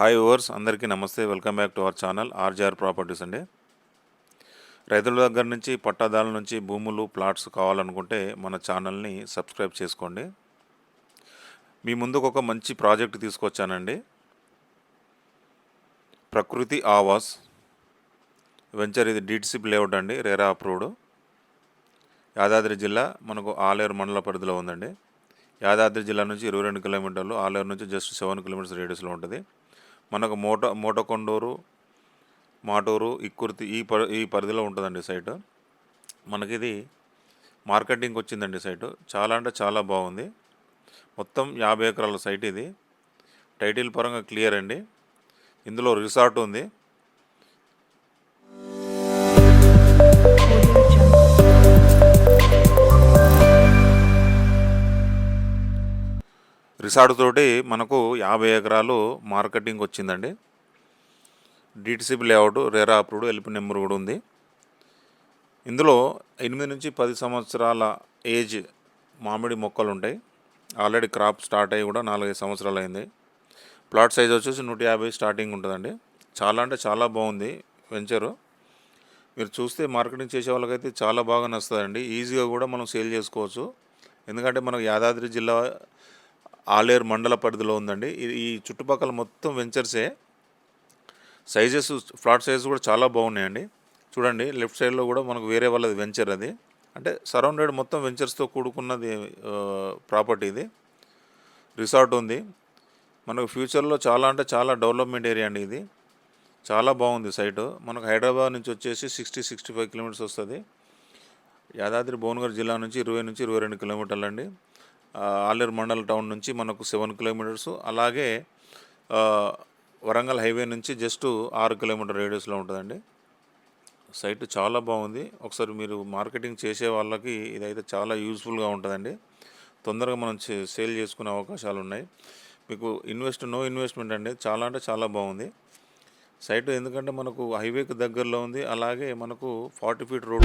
Hi ఓవర్స్ అందరికీ నమస్తే. Welcome back to our channel RGR properties అండి. రైతుల దగ్గర నుంచి పట్టాదారుల నుంచి భూములు ప్లాట్స్ కావాలనుకుంటే మన ఛానల్ని సబ్స్క్రైబ్ చేసుకోండి. మీ ముందుకు ఒక మంచి ప్రాజెక్ట్ తీసుకొచ్చానండి. ప్రకృతి ఆవాస్. వెంచర్ ఇది డీటీసీపీ లేఅవుట్ అండి. రేరా అప్రూవ్డ్ యాదాద్రి జిల్లా మనకు ఆలేరు మండల పరిధిలో ఉందండి. యాదాద్రి జిల్లా నుంచి ఇరవై రెండు కిలోమీటర్లు ఆలేరు నుంచి జస్ట్ సెవెన్ కిలోమీటర్స్ రేడియస్లో ఉంటుంది. మనకు మోట మోటకొండూరు మాటూరు ఇక్కుర్తి ఈ ప ఈ పరిధిలో ఉంటుందండి సైట్. మనకి ఇది మార్కెటింగ్ వచ్చిందండి సైటు. చాలా అంటే చాలా బాగుంది. మొత్తం యాభై ఎకరాల సైట్ ఇది. టైటిల్ పరంగా క్లియర్ అండి. ఇందులో రిసార్ట్ ఉంది. రిసార్ట్ తోటి మనకు యాభై ఎకరాలు మార్కెటింగ్ వచ్చిందండి. DTCP layout RERA approved LP number కూడా ఉంది. ఇందులో ఎనిమిది నుంచి పది సంవత్సరాల ఏజ్ మామిడి మొక్కలు ఉంటాయి. ఆల్రెడీ క్రాప్ స్టార్ట్ అయ్యి కూడా నాలుగైదు సంవత్సరాలు అయింది. ప్లాట్ సైజ్ వచ్చేసి నూట యాభై స్టార్టింగ్ ఉంటుందండి. చాలా అంటే చాలా బాగుంది వెంచరు. మీరు చూస్తే మార్కెటింగ్ చేసే వాళ్ళకైతే చాలా బాగా నస్తుందండి ఈజీగా కూడా మనం సేల్ చేసుకోవచ్చు. ఎందుకంటే మనకు యాదాద్రి జిల్లా ఆలేరు మండల పరిధిలో ఉందండి. ఇది ఈ చుట్టుపక్కల మొత్తం వెంచర్సే. సైజెస్ ఫ్లాట్ సైజెస్ కూడా చాలా బాగున్నాయండి. చూడండి లెఫ్ట్ సైడ్లో కూడా మనకు వేరే వాళ్ళది వెంచర్ అది. అంటే సరౌండెడ్ మొత్తం వెంచర్స్తో కూడుకున్నది ప్రాపర్టీ ఇది. రిసార్ట్ ఉంది. మనకు ఫ్యూచర్లో చాలా అంటే చాలా డెవలప్మెంట్ ఏరియా అండి ఇది. చాలా బాగుంది సైటు. మనకు హైదరాబాద్ నుంచి వచ్చేసి సిక్స్టీ సిక్స్టీ ఫైవ్ కిలోమీటర్స్ వస్తుంది. యాదాద్రి భువనగర్ జిల్లా నుంచి ఇరవై నుంచి ఇరవై రెండు కిలోమీటర్లు అండి ఆలేరు మండల టౌన్ నుంచి మనకు సెవెన్ కిలోమీటర్స్ అలాగే వరంగల్ హైవే నుంచి జస్ట్ ఆరు కిలోమీటర్ రేడియస్లో ఉంటుందండి. సైట్ చాలా బాగుంది. ఒకసారి మీరు మార్కెటింగ్ చేసే వాళ్ళకి ఇదైతే చాలా యూస్ఫుల్గా ఉంటుందండి. తొందరగా మనం సేల్ చేసుకునే అవకాశాలు ఉన్నాయి. మీకు ఇన్వెస్ట్ నో ఇన్వెస్ట్మెంట్ అండి. చాలా అంటే చాలా బాగుంది. సైట్ ఎందుకంటే మనకు హైవేకి దగ్గరలో ఉంది. అలాగే మనకు ఫార్టీ ఫీట్ రోడ్